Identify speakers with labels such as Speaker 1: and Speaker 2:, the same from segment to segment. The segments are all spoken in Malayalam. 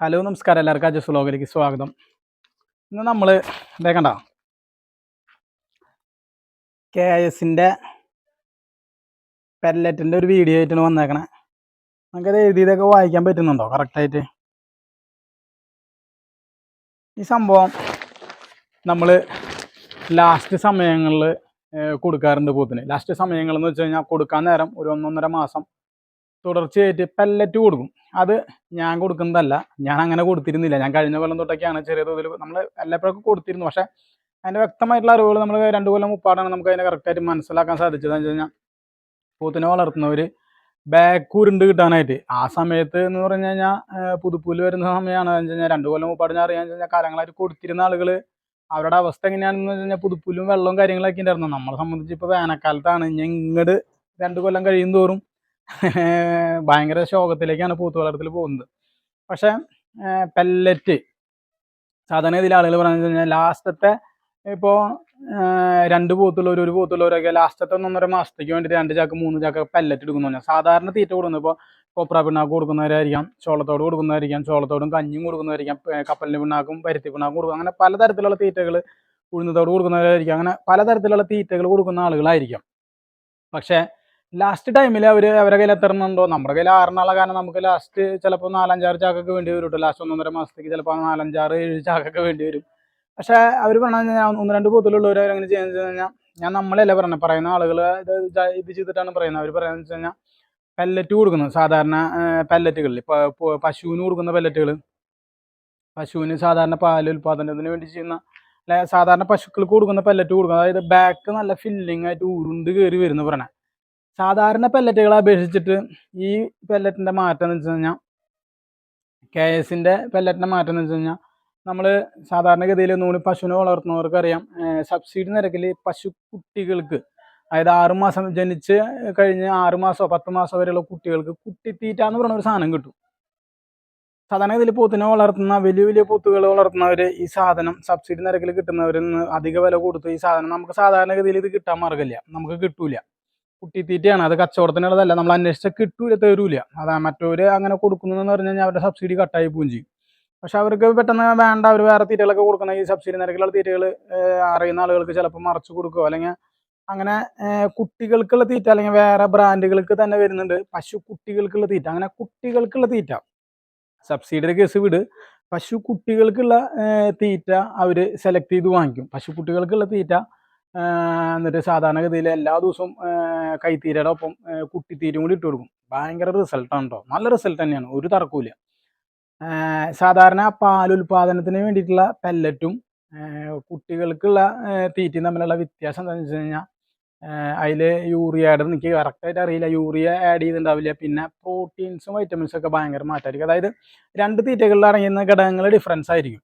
Speaker 1: ഹലോ നമസ്കാരം എല്ലാവർക്കും. അജസ് വ്ലോഗിലേക്ക് സ്വാഗതം. ഇന്ന് നമ്മൾ ഇതേക്കണ്ട കെ എസിന്റെ പെല്ലറ്റിന്റെ ഒരു വീഡിയോ ആയിട്ടാണ് വന്നേക്കണേ. നമുക്കത് എഴുതിയതൊക്കെ വായിക്കാൻ പറ്റുന്നുണ്ടോ? കറക്റ്റായിട്ട് ഈ സംഭവം നമ്മൾ ലാസ്റ്റ് സമയങ്ങളിൽ കൊടുക്കാറുണ്ട് പോത്തിന്. ലാസ്റ്റ് സമയങ്ങളെന്ന് വെച്ച് കഴിഞ്ഞാൽ കൊടുക്കാൻ നേരം ഒരു ഒന്നൊന്നര മാസം തുടർച്ചയായിട്ട് പെല്ലറ്റ് കൊടുക്കും. അത് ഞാൻ കൊടുക്കുന്നതല്ല. ഞാൻ അങ്ങനെ കൊടുത്തിരുന്നില്ല. ഞാൻ കഴിഞ്ഞ കൊല്ലം തൊട്ടൊക്കെയാണ് ചെറിയ തോതിൽ നമ്മൾ എല്ലാപ്പോഴൊക്കെ കൊടുത്തിരുന്നു. പക്ഷേ അതിന്റെ വ്യക്തമായിട്ടുള്ള അറിവുകൾ നമ്മൾ രണ്ട് കൊല്ലം മുപ്പാടാണ് നമുക്ക് അതിനെ കറക്റ്റായിട്ട് മനസ്സിലാക്കാൻ സാധിച്ചത്. എന്ന് വെച്ച് കഴിഞ്ഞാൽ പൂത്തിനെ വളർത്തുന്നവർ ബാക്ക് ഉരുണ്ട് കിട്ടാനായിട്ട്. ആ സമയത്ത് എന്ന് പറഞ്ഞു കഴിഞ്ഞാൽ പുതുപ്പൂൽ വരുന്ന സമയമാണ്. എന്ന് വെച്ച് കഴിഞ്ഞാൽ രണ്ട് കൊല്ലം മുപ്പാട് ഞാൻ അറിയാന്ന് വെച്ച് കഴിഞ്ഞാൽ കാലങ്ങളായിട്ട് കൊടുത്തിരുന്ന ആളുകൾ അവരുടെ അവസ്ഥ എങ്ങനെയാണെന്ന് വെച്ച് കഴിഞ്ഞാൽ പുതുപ്പുല്ലും വെള്ളവും കാര്യങ്ങളൊക്കെ ഉണ്ടായിരുന്നു. നമ്മളെ സംബന്ധിച്ച് ഇപ്പോൾ വേനൽക്കാലത്താണ്. ഇനി ഇങ്ങോട്ട് രണ്ട് കൊല്ലം കഴിയും തോറും ഭയങ്കര ശോകത്തിലേക്കാണ് പൂത്ത് വളർത്തൽ പോകുന്നത്. പക്ഷെ പെല്ലറ്റ് സാധാരണ ഇതിൽ ആളുകൾ പറഞ്ഞു കഴിഞ്ഞാൽ ലാസ്റ്റത്തെ ഇപ്പോൾ രണ്ട് പൂത്തുള്ളവർ ഒരു പൂത്തുള്ളവരൊക്കെ ലാസ്റ്റത്തെ ഒന്നൊന്നര മാസത്തേക്ക് വേണ്ടിയിട്ട് രണ്ട് ചാക്ക് മൂന്ന് ചാക്ക് പെല്ലറ്റ് എടുക്കുന്നു പറഞ്ഞാൽ സാധാരണ തീറ്റ കൊടുക്കുന്നത് ഇപ്പോൾ കൊപ്ര പിണ്ണാക്ക് കൊടുക്കുന്നവരായിരിക്കാം ചോളത്തോട് കൊടുക്കുന്നതായിരിക്കാം ചോളത്തോടും കഞ്ഞും കൊടുക്കുന്നതായിരിക്കാം കപ്പലിന് പിണ്ണാക്കും പരുത്തി പിണ്ണാക്കും കൊടുക്കും. അങ്ങനെ പലതരത്തിലുള്ള തീറ്റകൾ ഉഴുന്നത്തോട് കൊടുക്കുന്നവരായിരിക്കാം. അങ്ങനെ പലതരത്തിലുള്ള തീറ്റകൾ കൊടുക്കുന്ന ആളുകളായിരിക്കാം. പക്ഷേ ലാസ്റ്റ് ടൈമിൽ അവർ അവരുടെ കയ്യിൽ എത്തണമെന്നുണ്ടോ? നമ്മുടെ കയ്യിൽ ആറെണ്ണുള്ള കാരണം നമുക്ക് ലാസ്റ്റ് ചിലപ്പോൾ നാലഞ്ചാറ് ചാക്കൊക്കെ വേണ്ടി വരും കേട്ടോ ലാസ്റ്റ് ഒന്നൊന്നര മാസത്തേക്ക് ചിലപ്പോൾ നാലഞ്ചാറ് ഏഴ് ചാക്കൊക്കെ വേണ്ടി വരും. പക്ഷേ അവർ പറഞ്ഞു ഞാൻ ഒന്ന് രണ്ട് പോത്തിലുള്ളവർ അങ്ങനെ ചെയ്യുന്നത് കഴിഞ്ഞാൽ ഞാൻ നമ്മളല്ല പറഞ്ഞത് പറയുന്ന ആളുകൾ ഇത് ഇത് ചെയ്തിട്ടാണ് പറയുന്നത്. അവർ പറയുന്നത് വെച്ച് കഴിഞ്ഞാൽ പെല്ലറ്റ് കൊടുക്കുന്നത്. സാധാരണ പെല്ലറ്റുകളിൽ ഇപ്പോൾ പശുവിന് കൊടുക്കുന്ന പെല്ലറ്റുകൾ പശുവിന് സാധാരണ പാൽ ഉൽപ്പാദനത്തിന് വേണ്ടി ചെയ്യുന്ന സാധാരണ പശുക്കൾക്ക് കൊടുക്കുന്ന പെല്ലറ്റ് കൊടുക്കുന്നത്. അതായത് ബാക്ക് നല്ല ഫില്ലിംഗ് ആയിട്ട് ഉരുണ്ട് കയറി വരുന്നു പറയണേ സാധാരണ പെല്ലറ്റുകളെ അപേക്ഷിച്ചിട്ട് ഈ പെല്ലറ്റിന്റെ മാറ്റം എന്ന് വെച്ച് കഴിഞ്ഞാൽ കെ എസിന്റെ പെല്ലറ്റിന്റെ മാറ്റം എന്ന് വെച്ച് കഴിഞ്ഞാൽ നമ്മൾ സാധാരണഗതിയിൽ നൂൽ പശുവിനെ വളർത്തുന്നവർക്കറിയാം സബ്സിഡി നിരക്കിൽ പശു കുട്ടികൾക്ക് അതായത് ആറുമാസം ജനിച്ച് കഴിഞ്ഞ് ആറ് മാസമോ പത്ത് മാസമോ വരെയുള്ള കുട്ടികൾക്ക് കുട്ടിത്തീറ്റ എന്ന് പറയുന്ന ഒരു സാധനം കിട്ടും. സാധാരണ ഇതിൽ പോത്തിനെ വളർത്തുന്ന വലിയ വലിയ പോത്തുകൾ വളർത്തുന്നവർ ഈ സാധനം സബ്സിഡി നിരക്കിൽ കിട്ടുന്നവരിൽ നിന്ന് അധിക വില കൊടുത്ത് ഈ സാധനം നമുക്ക് സാധാരണഗതിയിൽ ഇത് കിട്ടാൻ മാർഗമില്ല നമുക്ക് കിട്ടൂല. കുട്ടിത്തീറ്റയാണ്. അത് കച്ചവടത്തിനുള്ളതല്ല. നമ്മൾ അന്വേഷിച്ച കിട്ടൂല തരൂല. അതാ മറ്റവര് അങ്ങനെ കൊടുക്കുന്നു എന്ന് പറഞ്ഞു കഴിഞ്ഞാൽ അവരുടെ സബ്സിഡി കട്ടായി പോവുകയും ചെയ്യും. പക്ഷെ അവർക്ക് പെട്ടെന്ന് വേണ്ട അവർ വേറെ തീറ്റകളൊക്കെ കൊടുക്കുന്ന ഈ സബ്സിഡി നിരക്കിലുള്ള തീറ്റകൾ അറിയുന്ന ആളുകൾക്ക് ചിലപ്പോൾ മറച്ചു കൊടുക്കുകയോ അല്ലെങ്കിൽ അങ്ങനെ കുട്ടികൾക്കുള്ള തീറ്റ അല്ലെങ്കിൽ വേറെ ബ്രാൻഡുകൾക്ക് തന്നെ വരുന്നുണ്ട്. പശു കുട്ടികൾക്കുള്ള തീറ്റ. അങ്ങനെ കുട്ടികൾക്കുള്ള തീറ്റ. സബ്സിഡിയുടെ കേസ് വിട്. പശു കുട്ടികൾക്കുള്ള തീറ്റ അവർ സെലക്ട് ചെയ്ത് വാങ്ങിക്കും. പശു കുട്ടികൾക്കുള്ള തീറ്റ എന്നിട്ട് സാധാരണഗതിയിൽ എല്ലാ ദിവസവും കൈത്തീരയുടെ ഒപ്പം കുട്ടിത്തീരും കൂടി ഇട്ട് കൊടുക്കും. ഭയങ്കര റിസൾട്ടാണ് കേട്ടോ നല്ല റിസൾട്ട് തന്നെയാണ്. ഒരു തർക്കമില്ല സാധാരണ പാൽ ഉൽപാദനത്തിന് വേണ്ടിയിട്ടുള്ള പെല്ലറ്റും കുട്ടികൾക്കുള്ള തീറ്റയും തമ്മിലുള്ള വ്യത്യാസം എന്താണെന്ന് വെച്ച് കഴിഞ്ഞാൽ അതിൽ യൂറിയ ആഡ് എനിക്ക് കറക്റ്റായിട്ട് അറിയില്ല. യൂറിയ ആഡ് ചെയ്തിട്ടുണ്ടാവില്ല. പിന്നെ പ്രോട്ടീൻസും വൈറ്റമിൻസും ഒക്കെ ഭയങ്കര മാറ്റമായിരിക്കും അതായത് രണ്ട് തീറ്റകളിൽ അടങ്ങുന്ന ഘടകങ്ങൾ ഡിഫറൻസ് ആയിരിക്കും.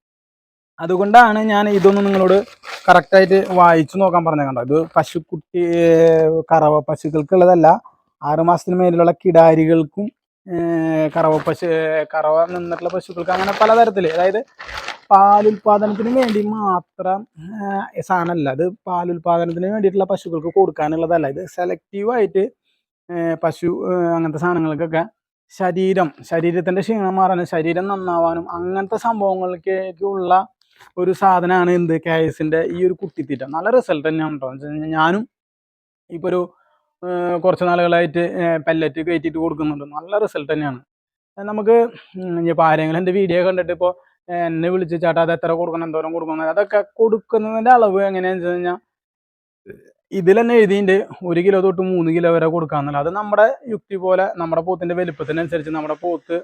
Speaker 1: അതുകൊണ്ടാണ് ഞാൻ ഇതൊന്നും നിങ്ങളോട് കറക്റ്റായിട്ട് വായിച്ചു നോക്കാൻ പറഞ്ഞത് കണ്ടോ? ഇത് പശുക്കുട്ടി കറവ പശുക്കൾക്കുള്ളതല്ല ആറുമാസത്തിന് മേലുള്ള കിടാരികൾക്കും കറവ പശു കറവ നിന്നിട്ടുള്ള പശുക്കൾക്ക് അങ്ങനെ പലതരത്തിൽ അതായത് പാലുൽപാദനത്തിന് വേണ്ടി മാത്രം സാധനമല്ല അത് പാലുൽപാദനത്തിന് വേണ്ടിയിട്ടുള്ള പശുക്കൾക്ക് കൊടുക്കാനുള്ളതല്ല. ഇത് സെലക്റ്റീവായിട്ട് പശു അങ്ങനത്തെ സാധനങ്ങൾക്കൊക്കെ ശരീരം ശരീരത്തിന്റെ ക്ഷീണം മാറാനും ശരീരം നന്നാവാനും അങ്ങനത്തെ സംഭവങ്ങൾക്കുള്ള ഒരു സാധനമാണ് എന്ത് കെ എസിന്റെ ഈ ഒരു കുട്ടിത്തീറ്റ നല്ല റിസൾട്ട് തന്നെയാണ് കേട്ടോ എന്ന് ഞാനും ഇപ്പോൾ ഒരു കുറച്ച് നാളുകളായിട്ട് പെല്ലറ്റ് കയറ്റിയിട്ട് കൊടുക്കുന്നുണ്ട്. നല്ല റിസൾട്ട് തന്നെയാണ്. നമുക്ക് ഇപ്പൊ ആരെങ്കിലും എന്റെ വീഡിയോ കണ്ടിട്ട് ഇപ്പോൾ എന്നെ വിളിച്ച് ചേട്ടാ അത് എത്ര കൊടുക്കണം എന്തോരം കൊടുക്കണം അതൊക്കെ കൊടുക്കുന്നതിന്റെ അളവ് എങ്ങനെയാണെന്ന് വെച്ച് കഴിഞ്ഞാൽ ഇതിൽ തന്നെ എഴുതിയിട്ട് ഒരു കിലോ തൊട്ട് മൂന്ന് കിലോ വരെ കൊടുക്കാമെന്നല്ല അത് നമ്മുടെ യുക്തി പോലെ നമ്മുടെ പോത്തിന്റെ വലിപ്പത്തിനനുസരിച്ച് നമ്മുടെ പോത്ത്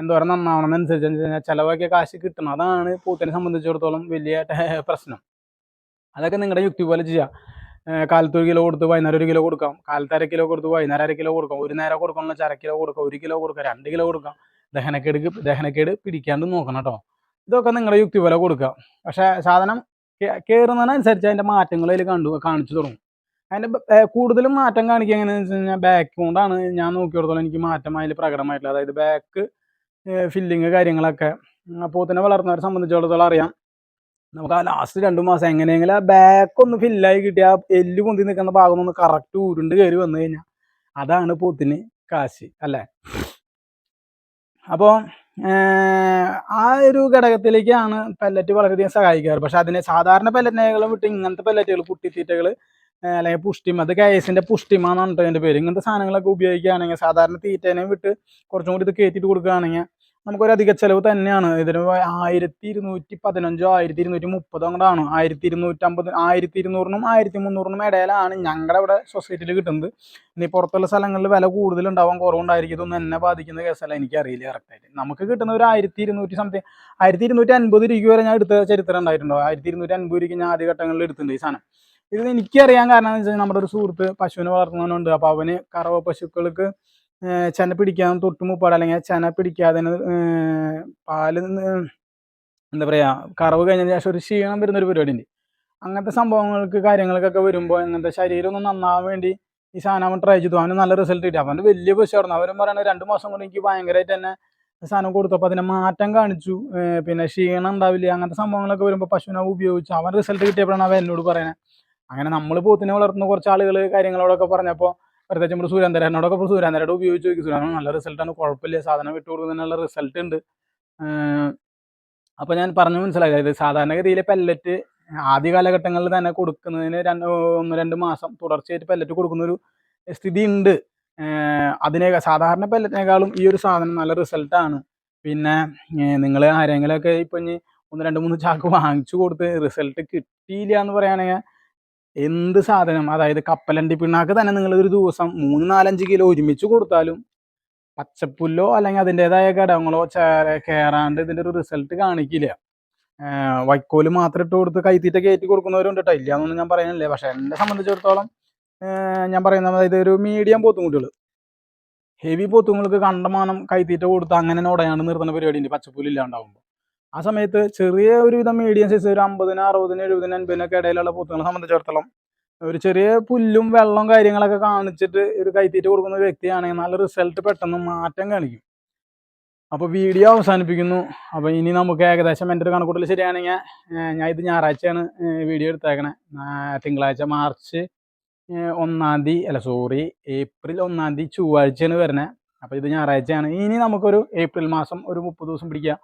Speaker 1: എന്തോരം നന്നാവണം അനുസരിച്ച് എന്ന് വെച്ച് കഴിഞ്ഞാൽ ചിലവാക്കിയ കാശ് കിട്ടണം. അതാണ് പൂത്തിനെ സംബന്ധിച്ചിടത്തോളം വലിയ പ്രശ്നം. അതൊക്കെ നിങ്ങളുടെ യുക്തി പോലെ ചെയ്യാം. കാലത്ത് ഒരു കിലോ കൊടുത്ത് വൈകുന്നേരം ഒരു കിലോ കൊടുക്കാം. കാലത്ത് അര കിലോ കൊടുത്ത് വൈകുന്നേരം അര കിലോ കൊടുക്കാം. ഒരു നേരം കൊടുക്കണം വെച്ചാൽ അര കിലോ കൊടുക്കാം. ഒരു കിലോ കൊടുക്കാം. രണ്ട് കിലോ കൊടുക്കാം. ദഹനക്കേട് ദഹനക്കേട് പിടിക്കാണ്ട് നോക്കണം കേട്ടോ ഇതൊക്കെ നിങ്ങളുടെ യുക്തി പോലെ കൊടുക്കുക പക്ഷേ സാധനം കയറുന്നതിനനുസരിച്ച് അതിന്റെ മാറ്റങ്ങൾ അതിൽ കണ്ടു കാണിച്ചു തുടങ്ങും. അതിന്റെ കൂടുതലും മാറ്റം കാണിക്കുക എങ്ങനെയാണെന്ന് വെച്ച് കഴിഞ്ഞാൽ ബാക്ക് കൊണ്ടാണ് ഞാൻ നോക്കിയിടത്തോളം എനിക്ക് മാറ്റം അതിൽ പ്രകടമായിട്ടുള്ളത്. അതായത് ബാക്ക് ഫില്ലിങ് കാര്യങ്ങളൊക്കെ. പോത്തിനെ വളർത്തുന്നവരെ സംബന്ധിച്ചിടത്തോളം അറിയാം. നമുക്ക് ആ ലാസ്റ്റ് രണ്ട് മാസം എങ്ങനെയെങ്കിലും ആ ബാക്ക് ഒന്ന് ഫില്ലായി കിട്ടിയ ആ എല്ല് പൊന്തി നിൽക്കുന്ന ഭാഗം ഒന്ന് കറക്റ്റ് ഉരുണ്ട് കയറി വന്നു കഴിഞ്ഞാൽ അതാണ് പോത്തിന് കാശ് അല്ലേ? അപ്പോൾ ആ ഒരു ഘടകത്തിലേക്കാണ് പെല്ലറ്റ് വളരെയധികം സഹായിക്കാറ്. പക്ഷെ അതിനെ സാധാരണ പെല്ലറ്റിനേക്കാളും വിട്ട് ഇങ്ങനത്തെ പെല്ലറ്റുകൾ കുട്ടിത്തീറ്റകൾ അല്ലെങ്കിൽ പുഷ്ടിമ അത് കേസിന്റെ പുഷ്ടിമ എന്ന് പറഞ്ഞിട്ട് അതിന്റെ പേര്. ഇങ്ങനത്തെ സാധനങ്ങളൊക്കെ ഉപയോഗിക്കുകയാണെങ്കിൽ സാധാരണ തീറ്റേനെ വിട്ട് കുറച്ചും കൂടി ഇത് കയറ്റിയിട്ട് കൊടുക്കുകയാണെങ്കിൽ നമുക്കൊരു അധിക ചെലവ് തന്നെയാണ്. ഇതിന് ആയിരത്തി ഇരുന്നൂറ്റി പതിനഞ്ചോ ആയിരത്തി ഇരുന്നൂറ്റി മുപ്പതോ അങ്ങോട്ടാണ്. ആയിരത്തി ഇരുന്നൂറ്റമ്പത് ആയിരത്തി ഇരുന്നൂറിനും ആയിരത്തി മുന്നൂറിനും ഇടയിലാണ് ഞങ്ങളുടെ ഇവിടെ സൊസൈറ്റിയിൽ കിട്ടുന്നത്. ഇനി പുറത്തുള്ള സ്ഥലങ്ങളിൽ വില കൂടുതലുണ്ടാവാൻ കുറവുണ്ടായിരിക്കും. ഇതൊന്നും എന്നെ ബാധിക്കുന്ന കേസല്ല. എനിക്കറിയില്ല കറക്റ്റായിട്ട് നമുക്ക് കിട്ടുന്ന ഒരു ആയിരത്തി ഇരുന്നൂറ്റി സംതിങ് ആയിരത്തി ഇരുന്നൂറ്റി അൻപത് രൂപ വരെ ഞാൻ എടുത്ത ചരിത്രം ഉണ്ടായിട്ടുണ്ടോ? ആയിരത്തി ഇരുന്നൂറ്റി അൻപത് രൂപയ്ക്ക് ഞാൻ ആദ്യ ഘട്ടങ്ങളിൽ എടുത്തിട്ടുണ്ട് ഈ സാധനം. ഇത് എനിക്കറിയാൻ കാരണം വെച്ചാൽ നമ്മുടെ ഒരു സുഹൃത്ത് പശുവിനെ വളർത്തുന്നവനുണ്ട്. അപ്പോൾ അവന് കറവ പശുക്കൾക്ക് ചെന പിടിക്കാതെ തൊട്ട് മുപ്പാട് അല്ലെങ്കിൽ ചെന പിടിക്കാതെ പാൽ എന്താ പറയുക കറവ് കഴിഞ്ഞതിന് ശേഷം ഒരു ക്ഷീണം വരുന്ന ഒരു പരിപാടി ഉണ്ട് അങ്ങനത്തെ സംഭവങ്ങൾക്ക് കാര്യങ്ങൾക്കൊക്കെ വരുമ്പോൾ അങ്ങനത്തെ ശരീരം ഒന്ന് നന്നാവാൻ വേണ്ടി ഈ സാധനം അവൻ ട്രൈ ചെയ്തു. അവന് നല്ല റിസൾട്ട് കിട്ടി. അവന്റെ വലിയ പശുവായിരുന്നു അവരും പറയുന്നത് രണ്ട് മാസം കൊണ്ട് എനിക്ക് ഭയങ്കരമായിട്ട് തന്നെ സാധനം കൊടുത്തപ്പോൾ അതിനെ മാറ്റം കാണിച്ചു. പിന്നെ ക്ഷീണം ഉണ്ടാവില്ല. അങ്ങനത്തെ സംഭവങ്ങളൊക്കെ വരുമ്പോൾ പശുവിനെ ഉപയോഗിച്ചു അവൻ റിസൾട്ട് കിട്ടിയപ്പോഴാണ് അവൻ എന്നോട് പറയുന്നത് അങ്ങനെ നമ്മൾ പോത്തിനെ വളർത്തുന്ന കുറച്ച് ആളുകൾ കാര്യങ്ങളോടൊക്കെ പറഞ്ഞപ്പോൾ പ്രത്യേകിച്ച് നമ്മുടെ സുരേന്ദ്രനോടൊക്കെ ഇപ്പോൾ സുരേന്ദ്രനോട് ഉപയോഗിച്ച് നോക്കി സുരേന്ദ്രൻ നല്ല റിസൾട്ടാണ് കുഴപ്പമില്ല സാധനം വിട്ടു കൊടുക്കുന്നതിനുള്ള റിസൾട്ട് ഉണ്ട്. അപ്പോൾ ഞാൻ പറഞ്ഞു മനസ്സിലായി. അതായത് സാധാരണഗതിയിൽ പെല്ലറ്റ് ആദ്യ കാലഘട്ടങ്ങളിൽ തന്നെ കൊടുക്കുന്നതിന് രണ്ട് ഒന്ന് രണ്ട് മാസം തുടർച്ചയായിട്ട് പെല്ലറ്റ് കൊടുക്കുന്ന ഒരു സ്ഥിതി ഉണ്ട് അതിനെ സാധാരണ പെല്ലറ്റിനേക്കാളും ഈ ഒരു സാധനം നല്ല റിസൾട്ടാണ് പിന്നെ നിങ്ങൾ ആരെങ്കിലുമൊക്കെ ഇപ്പം ഇനി ഒന്ന് രണ്ട് മൂന്ന് ചാക്ക് വാങ്ങിച്ചു കൊടുത്ത് റിസൾട്ട് കിട്ടിയില്ല എന്ന് പറയുകയാണെങ്കിൽ എന്ത് സാധനം? അതായത് കപ്പലണ്ടി പിണ്ണാക്ക് തന്നെ നിങ്ങൾ ഒരു ദിവസം മൂന്ന് നാലഞ്ച് കിലോ ഒരുമിച്ച് കൊടുത്താലും പച്ചപ്പുല്ലോ അല്ലെങ്കിൽ അതിന്റെതായ ഘടകങ്ങളോ കയറാണ്ട് ഇതിന്റെ ഒരു റിസൾട്ട് കാണിക്കില്ല. വൈക്കോൽ മാത്രം ഇട്ട് കൊടുത്ത് കൈത്തീറ്റ കയറ്റി കൊടുക്കുന്നവരുണ്ട് കേട്ടോ ഇല്ല എന്നൊന്നും ഞാൻ പറയുന്നില്ല. പക്ഷെ എന്നെ സംബന്ധിച്ചിടത്തോളം ഞാൻ പറയുന്ന അതായത് ഒരു മീഡിയം പോത്തുംകുട്ടികൾ ഹെവി പോത്തുങ്ങൾക്ക് കണ്ടമാനം കൈത്തീറ്റ കൊടുത്ത് അങ്ങനെ ഉടയാണ്ട് നിർത്തുന്ന പരിപാടി ഉണ്ട്. പച്ചപ്പുല്ല് ഇല്ലാണ്ടാവുമ്പോൾ ആ സമയത്ത് ചെറിയ ഒരുവിധം മീഡിയം സൈസ് ഒരു അമ്പതിന് അറുപതിന് എഴുപതിന് അൻപതിനൊക്കെ ഇടയിലുള്ള പോത്തുകളെ സംബന്ധിച്ചിടത്തോളം ഒരു ചെറിയ പുല്ലും വെള്ളവും കാര്യങ്ങളൊക്കെ കാണിച്ചിട്ട് ഒരു കൈത്തീറ്റ കൊടുക്കുന്ന ഒരു വ്യക്തിയാണെങ്കിൽ നല്ല റിസൾട്ട് പെട്ടെന്ന് മാറ്റം കാണിക്കും. അപ്പോൾ വീഡിയോ അവസാനിപ്പിക്കുന്നു. അപ്പോൾ ഇനി നമുക്ക് ഏകദേശം എന്റെ ഒരു കണക്കൂട്ടൽ ശരിയാണെങ്കിൽ ഞാൻ ഇത് ഞായറാഴ്ചയാണ് വീഡിയോ എടുത്തേക്കണേ. തിങ്കളാഴ്ച മാർച്ച് ഒന്നാം തീയതി അല്ല സോറി ഏപ്രിൽ ഒന്നാം തീയതി ചൊവ്വാഴ്ചയാണ് വരുന്നത്. അപ്പോൾ ഇത് ഞായറാഴ്ചയാണ്. ഇനി നമുക്കൊരു ഏപ്രിൽ മാസം ഒരു മുപ്പത് ദിവസം പിടിക്കുക ഏഹ്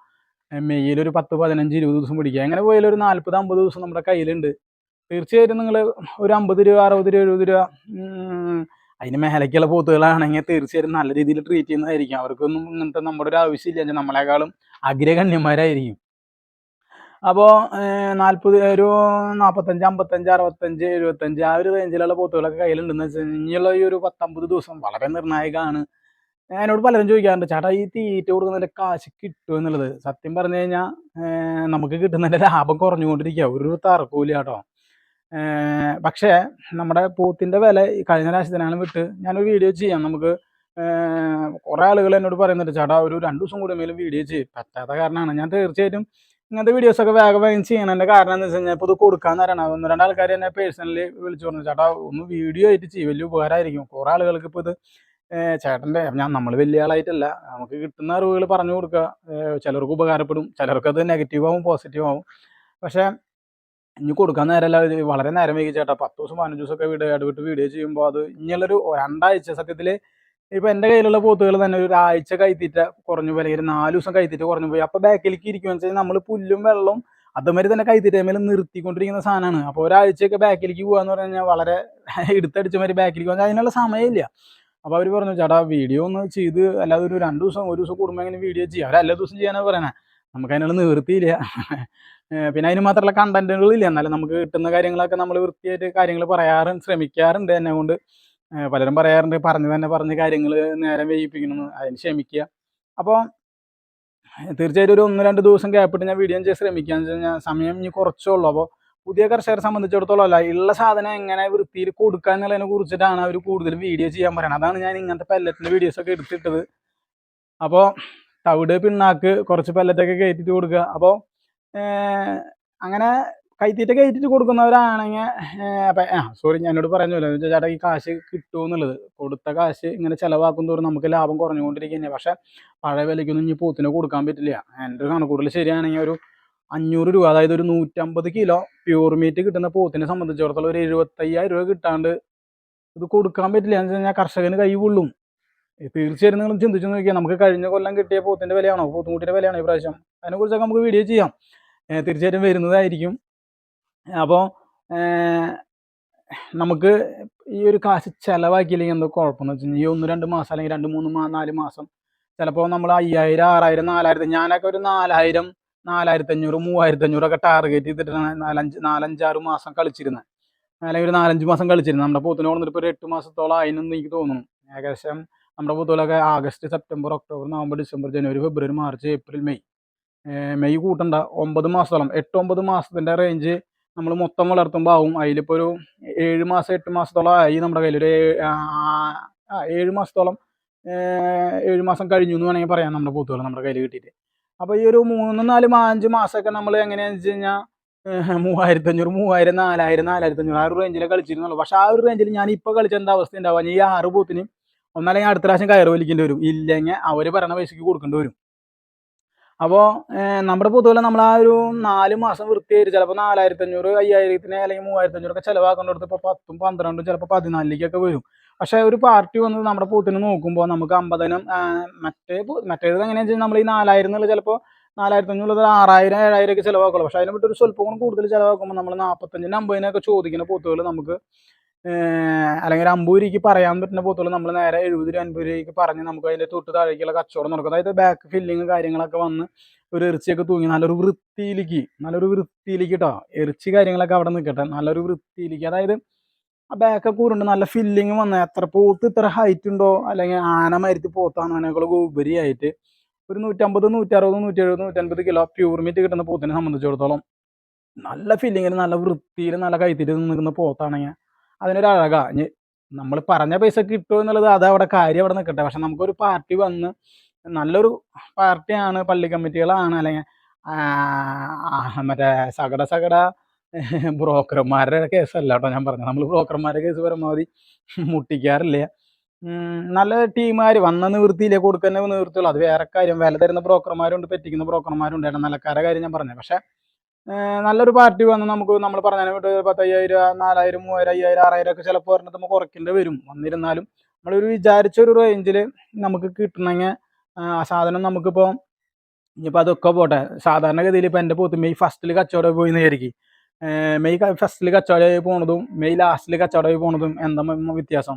Speaker 1: മെയ്യിൽ ഒരു പത്ത് പതിനഞ്ച് ഇരുപത് ദിവസം പിടിക്കുക. അങ്ങനെ പോയാലും ഒരു നാൽപ്പത് അമ്പത് ദിവസം നമ്മുടെ കയ്യിലുണ്ട്. തീർച്ചയായിട്ടും നിങ്ങൾ ഒരു അമ്പത് രൂപ അറുപത് രൂപ എഴുപത് രൂപ അതിന് മേലേക്കുള്ള പോത്തുകളാണെങ്കിൽ തീർച്ചയായിട്ടും നല്ല രീതിയിൽ ട്രീറ്റ് ചെയ്യുന്നതായിരിക്കും. അവർക്കൊന്നും ഇങ്ങനത്തെ നമ്മുടെ ഒരു ആവശ്യമില്ല. നമ്മളെക്കാളും അഗ്രഗണ്യന്മാരായിരിക്കും. അപ്പോൾ നാൽപ്പത് ഒരു നാൽപ്പത്തഞ്ച് അമ്പത്തഞ്ച് അറുപത്തഞ്ച് എഴുപത്തഞ്ച് ആ ഒരു റേഞ്ചിലുള്ള പോത്തുകളൊക്കെ കയ്യിലുണ്ടെന്ന് വെച്ചാൽ ഇനിയുള്ള ഈ ഒരു പത്തമ്പത് ദിവസം വളരെ നിർണായകമാണ്. എന്നോട് പലരും ചോദിക്കാറുണ്ട് ചേട്ടാ ഈ തീറ്റ കൊടുക്കുന്നതിന്റെ കാശ് കിട്ടുമോ എന്നുള്ളത്? സത്യം പറഞ്ഞു കഴിഞ്ഞാൽ നമുക്ക് കിട്ടുന്നതിന്റെ ലാഭം കുറഞ്ഞുകൊണ്ടിരിക്കുക ഒരു തറക്കൂല കേട്ടോ. പക്ഷേ നമ്മുടെ പൂത്തിന്റെ വില കഴിഞ്ഞ രാശിത്തിനാലും വിട്ട് ഞാനൊരു വീഡിയോ ചെയ്യാം. നമുക്ക് കുറേ ആളുകൾ എന്നോട് പറയുന്നുണ്ട് ചേട്ടാ ഒരു രണ്ട് ദിവസം കൂടി മേലും വീഡിയോ ചെയ്യും. പറ്റാത്ത കാരണമാണ് ഞാൻ തീർച്ചയായിട്ടും ഇങ്ങനത്തെ വീഡിയോസൊക്കെ വേഗം വേഗം ചെയ്യണതിന്റെ കാരണം എന്ന് വെച്ച് കഴിഞ്ഞാൽ ഇപ്പോൾ ഇത് കൊടുക്കാൻ തരണം ഒന്ന് രണ്ടാൾക്കാർ എന്നെ പേഴ്സണലി വിളിച്ചു പറഞ്ഞു ചേട്ടാ ഒന്ന് വീഡിയോ ആയിട്ട് ചെയ്യും. വലിയ ഉപകാരമായിരിക്കും. കുറേ ആളുകൾക്ക് ഇപ്പോൾ ഇത് ചേട്ടന്റെ ഞാൻ നമ്മൾ വലിയ ആളായിട്ടല്ല. നമുക്ക് കിട്ടുന്ന അറിവുകൾ പറഞ്ഞു കൊടുക്കുക. ചിലർക്ക് ഉപകാരപ്പെടും. ചിലർക്ക് അത് നെഗറ്റീവ് ആവും പോസിറ്റീവ് ആവും. പക്ഷേ ഇനി കൊടുക്കാൻ നേരമല്ല വളരെ നേരം വൈകി ചേട്ടാ. പത്ത് ദിവസം പതിനഞ്ച് ദിവസമൊക്കെ വീഡിയോ ഇടവിട്ട് വീഡിയോ ചെയ്യുമ്പോൾ അത് ഇനിയുള്ളൊരു രണ്ടാഴ്ച സത്യത്തിൽ ഇപ്പം എന്റെ കയ്യിലുള്ള പോത്തുകൾ തന്നെ ഒരു ആഴ്ച കൈത്തീറ്റ കുറഞ്ഞു പോയി അല്ലെങ്കിൽ നാല് ദിവസം കൈത്തീറ്റ കുറഞ്ഞു പോയി. അപ്പോൾ ബാക്കിലേക്ക് ഇരിക്കുമെന്ന് വെച്ചാൽ നമ്മൾ പുല്ലും വെള്ളവും അതുമാതിരി തന്നെ കൈത്തീറ്റമേൽ നിർത്തിക്കൊണ്ടിരിക്കുന്ന സാധനമാണ്. അപ്പോൾ ഒരാഴ്ചയൊക്കെ ബാക്കിലേക്ക് പോകാന്ന് പറഞ്ഞു കഴിഞ്ഞാൽ വളരെ എടുത്തടിച്ച മാതിരി ബാക്കിലേക്ക് പോകാൻ അതിനുള്ള സമയമില്ല. അപ്പോൾ അവർ പറഞ്ഞു ചേട്ടാ വീഡിയോ ഒന്ന് ചെയ്ത് അല്ലാതെ ഒരു രണ്ട് ദിവസം ഒരു ദിവസം കൂടുമ്പോൾ എങ്ങനെ വീഡിയോ ചെയ്യുക അവർ എല്ലാ ദിവസം ചെയ്യാനാണ് പറയണേ. നമുക്ക് അതിനുള്ള നിവൃത്തിയില്ല. പിന്നെ അതിന് മാത്രമല്ല കണ്ടന്റുകളില്ല എന്നാലും നമുക്ക് കിട്ടുന്ന കാര്യങ്ങളൊക്കെ നമ്മൾ വൃത്തിയായിട്ട് കാര്യങ്ങൾ പറയാറും ശ്രമിക്കാറുണ്ട് എന്നെ കൊണ്ട്. പലരും പറയാറുണ്ട് പറഞ്ഞു തന്നെ പറഞ്ഞ് കാര്യങ്ങൾ നേരം വൈകിപ്പിക്കണമെന്ന് അതിന് ക്ഷമിക്കുക. അപ്പോൾ തീർച്ചയായിട്ടും ഒരു ഒന്ന് രണ്ട് ദിവസം ഗ്യാപ്പിട്ട് ഞാൻ വീഡിയോ ചെയ്യാൻ ശ്രമിക്കാന്ന് വെച്ച് കഴിഞ്ഞാൽ സമയം ഇനി കുറച്ചേ ഉള്ളൂ. അപ്പോൾ പുതിയ കർഷകരെ സംബന്ധിച്ചിടത്തോളം അല്ല ഉള്ള സാധനം എങ്ങനെ വൃത്തിയിൽ കൊടുക്കുക എന്നുള്ളതിനെ കുറിച്ചിട്ടാണ് അവർ കൂടുതൽ വീഡിയോ ചെയ്യാൻ പറയുന്നത് അതാണ് ഞാൻ ഇങ്ങനത്തെ പെല്ലറ്റിന്റെ വീഡിയോസൊക്കെ എടുത്തിട്ടത്. അപ്പോൾ തവിട് പിണ്ണാക്ക് കുറച്ച് പെല്ലറ്റൊക്കെ കയറ്റിട്ട് കൊടുക്കുക. അപ്പോൾ അങ്ങനെ കൈത്തീറ്റ കയറ്റിട്ട് കൊടുക്കുന്നവരാണെങ്കിൽ ആ സോറി ഞാനോട് പറഞ്ഞല്ലോ. ചേട്ടാ ഈ കാശ് കിട്ടുമോ എന്നുള്ളത്. കൊടുത്ത കാശ് ഇങ്ങനെ ചിലവാക്കും തോറും നമുക്ക് ലാഭം കുറഞ്ഞുകൊണ്ടിരിക്കുകയാണ് പക്ഷേ പഴയ വിലയ്ക്കൊന്നും ഇനി പോത്തിനെ കൊടുക്കാൻ പറ്റില്ല. എന്റെ ഒരു കണക്കൂറിൽ ശരിയാണെങ്കിൽ ഒരു അഞ്ഞൂറ് രൂപ അതായത് ഒരു നൂറ്റമ്പത് കിലോ പ്യൂർ മീറ്റ് കിട്ടുന്ന പോത്തിനെ സംബന്ധിച്ചിടത്തോളം ഒരു എഴുപത്തയ്യായിരം രൂപ കിട്ടാണ്ട് ഇത് കൊടുക്കാൻ പറ്റില്ല. എന്ന് വെച്ച് കഴിഞ്ഞാൽ കർഷകന് കൈ കൊള്ളും തീർച്ചയായും നിങ്ങൾ ചിന്തിച്ചു നോക്കിയാൽ നമുക്ക് കഴിഞ്ഞ കൊല്ലം കിട്ടിയ പോത്തിന്റെ വിലയാണോ? പോത്തുകുട്ടിയുടെ വിലയാണോ ഈ പ്രാവശ്യം? അതിനെക്കുറിച്ചൊക്കെ നമുക്ക് വീഡിയോ ചെയ്യാം. തീർച്ചയായിട്ടും വരുന്നതായിരിക്കും. അപ്പോൾ നമുക്ക് ഈ ഒരു കാശ് ചിലവാക്കിയില്ലെങ്കിൽ എന്തോ കുഴപ്പമെന്ന് വെച്ച് കഴിഞ്ഞാൽ ഈ ഒന്ന് രണ്ട് മാസം അല്ലെങ്കിൽ രണ്ട് മൂന്ന് നാല് മാസം ചിലപ്പോൾ നമ്മൾ അയ്യായിരം ആറായിരം നാലായിരത്തി ഞാനൊക്കെ ഒരു നാലായിരം നാലായിരത്തി അഞ്ഞൂറ് മൂവായിരത്തി അഞ്ഞൂറൊക്കെ ടാർഗറ്റ് ചെയ്തിട്ടാണ് നാലഞ്ച് നാലഞ്ചാറ് മാസം കളിച്ചിരുന്നത് അല്ലെങ്കിൽ ഒരു നാലഞ്ച് മാസം കളിച്ചിരുന്നത് നമ്മുടെ പോത്തിന് വന്നിട്ട് ഇപ്പോൾ ഒരു എട്ട് മാസത്തോളം അതിനൊന്നും എനിക്ക് തോന്നുന്നു. ഏകദേശം നമ്മുടെ പൂത്തോലൊക്കെ August September October November December ജനുവരി ഫെബ്രുവരി മാർച്ച് ഏപ്രിൽ മെയ്. മെയ് കൂട്ടണ്ട. ഒമ്പത് മാസത്തോളം. എട്ട് ഒമ്പത് മാസത്തിന്റെ റേഞ്ച് നമ്മൾ മൊത്തം വളർത്തുമ്പോൾ ആവും. അതിലിപ്പോൾ ഒരു ഏഴ് മാസം എട്ട് മാസത്തോളം ആയി നമ്മുടെ കയ്യിൽ ഒരു ഏഴ് മാസത്തോളം ഏഴ് മാസം കഴിഞ്ഞു എന്ന് വേണമെങ്കിൽ പറയാം നമ്മുടെ പോത്തുകൾ നമ്മുടെ കയ്യിൽ കിട്ടിയിട്ട്. അപ്പോൾ ഈ ഒരു മൂന്ന് നാല് അഞ്ച് മാസമൊക്കെ നമ്മൾ എങ്ങനെയാണെന്ന് വെച്ച് കഴിഞ്ഞാൽ മൂവായിരത്തി അഞ്ഞൂറ് മൂവായിരം നാലായിരം നാലായിരത്തി അഞ്ഞൂറ് ആ ഒരു റേഞ്ചിലേ കളിച്ചിരുന്നുള്ളൂ. പക്ഷെ ആ ഒരു റേഞ്ചിൽ ഞാൻ ഇപ്പോൾ കളിച്ച എന്താ അവസ്ഥ ഉണ്ടാവുക? ഈ ആറ് പൂത്തിന് ഒന്നല്ലെങ്കിൽ അടുത്ത പ്രാവശ്യം കയറ് വലിക്കേണ്ടി വരും. ഇല്ലെങ്കിൽ അവർ പറയണ പൈസക്ക് കൊടുക്കേണ്ടി വരും. അപ്പോൾ നമ്മുടെ പൊതുവെ നമ്മൾ ആ ഒരു നാല് മാസം വൃത്തിയായിട്ട് ചിലപ്പോൾ നാലായിരത്തി അഞ്ഞൂറ് അയ്യായിരത്തിന് അല്ലെങ്കിൽ മൂവായിരത്തി അഞ്ഞൂറൊക്കെ ചിലവാക്കേണ്ടടുത്ത് ഇപ്പോൾ പത്തും പന്ത്രണ്ടും ചിലപ്പോൾ പതിനാലിലേക്കൊക്കെ വരും. പക്ഷേ ഒരു പാർട്ടി വന്ന് നമ്മുടെ പൂത്തിന് നോക്കുമ്പോൾ നമുക്ക് അമ്പതിനും മറ്റേ മറ്റേത് എങ്ങനെയാണെന്ന് വെച്ചാൽ നമ്മൾ ഈ നാലായിരം എന്നുള്ള ചിലപ്പോൾ നാലായിരത്തി അഞ്ഞൂറ് ആറായിരം ഏഴായിരം ഒക്കെ ചിലവാക്കുള്ളൂ. പക്ഷേ അതിനെ വിട്ട് ഒരു സ്വല്പം കൂടി കൂടുതൽ ചിലവാക്കുമ്പോൾ നമ്മൾ നാൽപ്പത്തഞ്ചിന് അമ്പതിനൊക്കെ ചോദിക്കുന്ന പൂത്തുകൾ നമുക്ക് അല്ലെങ്കിൽ അമ്പത് രൂപയ്ക്ക് പറയാൻ പറ്റുന്ന പോത്തുകൾ നമ്മൾ നേരെ എഴുപത് രൂപ അൻപത് രൂപയ്ക്ക് പറഞ്ഞ് നമുക്ക് അതിന്റെ തൊട്ട് താഴേക്കുള്ള കച്ചവടം നടക്കും. അതായത് ബാക്ക് ഫില്ലിങ് കാര്യങ്ങളൊക്കെ വന്ന് ഒരു ഇറച്ചിയൊക്കെ തൂങ്ങി നല്ലൊരു വൃത്തിയിലേക്ക് നല്ലൊരു വൃത്തിയിലേക്ക് കേട്ടോ ഇറച്ചി കാര്യങ്ങളൊക്കെ അവിടെ നിൽക്കട്ടെ നല്ലൊരു വൃത്തിയിലേക്ക്. അതായത് ആ ബാക്കൊക്കെ ഉരുണ്ട് നല്ല ഫില്ലിങ് വന്ന. എത്ര പോത്ത് ഇത്ര ഹൈറ്റ് ഉണ്ടോ? അല്ലെങ്കിൽ ആന മരുത്തി പോത്താണ് അതിനേക്കാളൊക്കെ ഉപരിയായിട്ട്. ഒരു നൂറ്റമ്പത് നൂറ്ററുപത് നൂറ്റി എഴുപത് നൂറ്റൻപത് കിലോ പ്യൂർ മീറ്റ് കിട്ടുന്ന പോത്തിനെ സംബന്ധിച്ചിടത്തോളം നല്ല ഫില്ലിങ്ങിൽ നല്ല വൃത്തിയിൽ നല്ല കൈത്തിരി നിൽക്കുന്ന പോത്താണെങ്കിൽ അതിനൊരു അഴകാ. നമ്മൾ പറഞ്ഞ പൈസ കിട്ടുമോ എന്നുള്ളത് അത് അവിടെ കാര്യം അവിടെ നിൽക്കട്ടെ പക്ഷെ നമുക്കൊരു പാർട്ടി വന്ന് നല്ലൊരു പാർട്ടിയാണ് പള്ളി കമ്മിറ്റികളാണ് അല്ലെങ്കിൽ മറ്റേ സകട സകട ബ്രോക്കർമാരുടെ കേസല്ല കേട്ടോ ഞാൻ പറഞ്ഞത്. നമ്മൾ ബ്രോക്കർമാരുടെ കേസ് പരമാവധി മുട്ടിക്കാറില്ല. നല്ല ടീമുകാർ വന്ന നിവൃത്തിയില്ലേ? കൊടുക്കുന്ന നിവൃത്തിയുള്ളൂ. അത് വേറെ കാര്യം. വില തരുന്ന ബ്രോക്കർമാരുണ്ട് പറ്റിക്കുന്ന ബ്രോക്കർമാരുണ്ട്. ഇടനിലക്കാരുടെ കാര്യം ഞാൻ പറഞ്ഞത്. പക്ഷേ നല്ലൊരു പാർട്ടി വന്ന് നമുക്ക് നമ്മൾ പറഞ്ഞതിനെ വിട്ട് പത്തയ്യായിരം നാലായിരം മൂവായിരം അയ്യായിരം ആറായിരം ഒക്കെ ചിലപ്പോൾ പറഞ്ഞിട്ട് നമുക്ക് കുറയ്ക്കേണ്ടി വരും. വന്നിരുന്നാലും നമ്മളൊരു വിചാരിച്ച ഒരു റേഞ്ചിൽ നമുക്ക് കിട്ടണമെങ്കിൽ ആ സാധനം നമുക്കിപ്പോൾ ഇനിയിപ്പോൾ അതൊക്കെ പോട്ടെ. സാധാരണഗതിയിൽ ഇപ്പോൾ എന്റെ പോത്തുമ്പോൾ ഈ ഫസ്റ്റിൽ കച്ചവടം പോയി വിചാരിക്കും. മെയ് ഫസ്റ്റിൽ കച്ചവടമായി പോണതും മെയ് ലാസ്റ്റിൽ കച്ചവടമായി പോണതും എന്താ വ്യത്യാസം?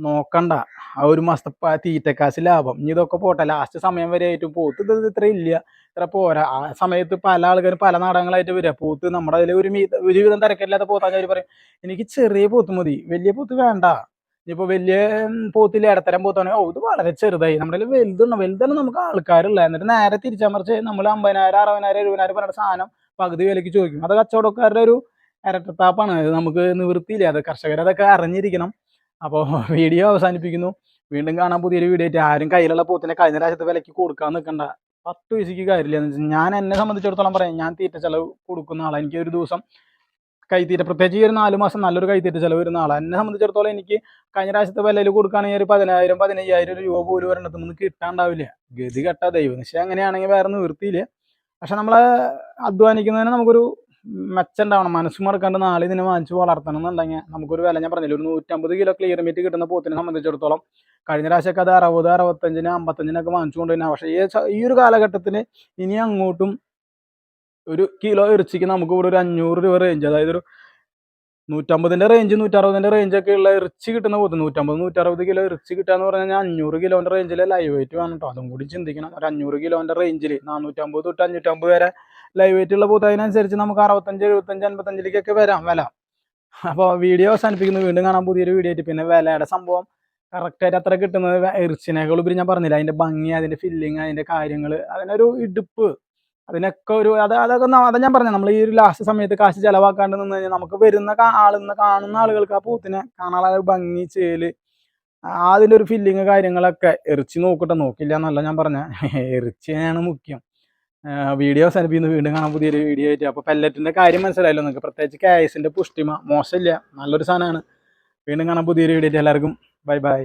Speaker 1: നോക്കണ്ട. ആ ഒരു മാസത്തെ തീറ്റക്കാശ് ലാഭം. ഇനി ഇതൊക്കെ പോട്ടെ. ലാസ്റ്റ് സമയം വരെ ആയിട്ട് പോത്ത് ഇത് ഇത്ര ഇല്ല. ഇത്ര പോരാ. ആ സമയത്ത് പല ആൾക്കാരും പല നാടകങ്ങളായിട്ട് വരിക പോത്ത് നമ്മുടെ അതിൽ ഒരു മീ ഒരുവിധം തിരക്കില്ലാത്ത പോത്താച്ചാൽ പറയും. എനിക്ക് ചെറിയ പോത്ത് മതി. വലിയ പോത്ത് വേണ്ട. ഇനിയിപ്പോൾ വലിയ പോത്തില്ല ഇടത്തരം പോത്താണെങ്കിൽ ഓ ഇത് വളരെ ചെറുതായി. നമ്മുടെ വലുതുണ്ട്. വലുതാണ് നമുക്ക് ആൾക്കാരുള്ള. എന്നിട്ട് നേരെ തിരിച്ചമറിച്ച് നമ്മൾ അമ്പതിനായിരം അറുപതിനായിരം എഴുപതിനായിരം പറഞ്ഞ സാധനം പകുതി വിലയ്ക്ക് ചോദിക്കും. അത് കച്ചവടക്കാരുടെ ഒരു ഇരട്ടത്താപ്പാണ് അത് നമുക്ക് നിവൃത്തിയില്ല? അത് കർഷകരതൊക്കെ അറിഞ്ഞിരിക്കണം. അപ്പോൾ വീഡിയോ അവസാനിപ്പിക്കുന്നു. വീണ്ടും കാണാൻ പുതിയൊരു വീഡിയോ ആയിട്ട്. ആരും കയ്യിലുള്ള പോത്തിനെ കഴിഞ്ഞ രാജ്യത്തെ വിലയ്ക്ക് കൊടുക്കാൻ നിൽക്കണ്ട. പത്ത് പൈസയ്ക്ക് കാര്യമില്ല. എന്ന് വെച്ചാൽ ഞാൻ എന്നെ സംബന്ധിച്ചിടത്തോളം പറയാം. ഞാൻ തീറ്റ ചിലവ് കൊടുക്കുന്ന ആളാണ് എനിക്ക് ഒരു ദിവസം കൈത്തീറ്റ പ്രത്യേകിച്ച് ഈ ഒരു നാല് മാസം നല്ലൊരു കൈത്തീറ്റ ചിലവ് വരുന്ന ആളാണ് എന്നെ സംബന്ധിച്ചിടത്തോളം എനിക്ക് കഴിഞ്ഞ പ്രാവശ്യത്തെ വിലയിൽ കൊടുക്കുകയാണെങ്കിൽ ഒരു പതിനായിരം പതിനയ്യായിരം രൂപ പോലും ഒരെണ്ണത്തിൽ നിന്ന് കിട്ടാണ്ടാവില്ല. ഗതി കെട്ടാ ദൈവം. പക്ഷേ അങ്ങനെയാണെങ്കിൽ വേറെ നിവൃത്തിയില്ല. പക്ഷെ നമ്മൾ അധ്വാനിക്കുന്നതിന് നമുക്കൊരു മെച്ചം ഉണ്ടാവണം മനസ്സ് മറക്കാണ്ട് നാളെ ഇതിനെ വാങ്ങിച്ച് വളർത്തണം എന്നുണ്ടെങ്കിൽ നമുക്കൊരു വില. ഞാൻ പറഞ്ഞില്ല ഒരു നൂറ്റമ്പത് കിലോ ക്ലിയർ മീറ്റ് കിട്ടുന്ന പോത്തിനെ സംബന്ധിച്ചിടത്തോളം കഴിഞ്ഞ പ്രാവശ്യമൊക്കെ അത് അറുപത് അറുപത്തഞ്ചിന് അമ്പത്തഞ്ചിനൊക്കെ വാങ്ങിച്ചുകൊണ്ട് തന്നെ പക്ഷേ ഈ ഒരു കാലഘട്ടത്തിൽ ഇനി അങ്ങോട്ടും ഒരു കിലോ ഇറച്ചിക്ക് നമുക്ക് ഇവിടെ ഒരു അഞ്ഞൂറ് രൂപ റേഞ്ച് അതായത് ഒരു നൂറ്റമ്പതിന്റെ റേഞ്ച് നൂറ്ററുപതിന്റെ റേഞ്ചൊക്കെ ഉള്ള ഇറച്ചി കിട്ടുന്ന പോത്ത്. നൂറ്റമ്പത് നൂറ്ററുപത് കിലോ ഇറച്ചി കിട്ടുക എന്ന് പറഞ്ഞു കഴിഞ്ഞാൽ അഞ്ഞൂറ് കിലോന്റെ റേഞ്ചിൽ ലൈവ് വെയിറ്റ് വേണം കേട്ടോ അതും കൂടി ചിന്തിക്കണം. ഒരു അഞ്ഞൂറ് കിലോന്റെ റേഞ്ചിൽ നാനൂറ്റമ്പത് തൊട്ട് അഞ്ഞൂറ്റമ്പത് വരെ ലൈവ് വെയിറ്റ് ഉള്ള പോത്ത് അതിനനുസരിച്ച് നമുക്ക് അറുപത്തഞ്ച് എഴുപത്തഞ്ച് അൻപത്തഞ്ചിലേക്കൊക്കെ വരാം. വില. അപ്പോൾ വീഡിയോ അവസാനിപ്പിക്കുന്നു. വീണ്ടും കാണാൻ പുതിയൊരു വീഡിയോ ആയിട്ട്. പിന്നെ വിലയുടെ സംഭവം കറക്റ്റായിട്ട് അത്ര കിട്ടുന്നത് ഇറച്ചിനേക്കാൾ ഉപരി ഞാൻ പറഞ്ഞില്ല? അതിന്റെ ഭംഗി അതിന്റെ ഫില്ലിങ് അതിന്റെ കാര്യങ്ങൾ അതിനൊരു ഇടുപ്പ്. അതിനൊക്കെ ഒരു അത് അതൊക്കെ അത് ഞാൻ പറഞ്ഞത് നമ്മൾ ഈ ഒരു ലാസ്റ്റ് സമയത്ത് കാശ് ചിലവാക്കാണ്ട് നിന്ന് കഴിഞ്ഞാൽ നമുക്ക് വരുന്ന ആളുന്ന കാണുന്ന ആളുകൾക്ക് ആ പൂത്തിനെ കാണാനുള്ള ഭംഗി ചേൽ അതിന്റെ ഒരു ഫില്ലിങ് കാര്യങ്ങളൊക്കെ എറിച്ച് നോക്കട്ടെ. നോക്കില്ല എന്നല്ല ഞാൻ പറഞ്ഞ. എറിച്ചാണ് മുഖ്യം. വീഡിയോ അവസാനിപ്പിക്കുന്നു. വീണ്ടും കാണാൻ പുതിയൊരു വീഡിയോ ആയിട്ട്. അപ്പോൾ പെല്ലറ്റിന്റെ കാര്യം മനസ്സിലായല്ലോ നിങ്ങൾക്ക്. പ്രത്യേകിച്ച് കായസിന്റെ പുഷ്ടിമ. മോശമില്ല. നല്ലൊരു സാധനമാണ്. വീണ്ടും കാണാൻ പുതിയൊരു വീഡിയോ എല്ലാവർക്കും ബൈ ബൈ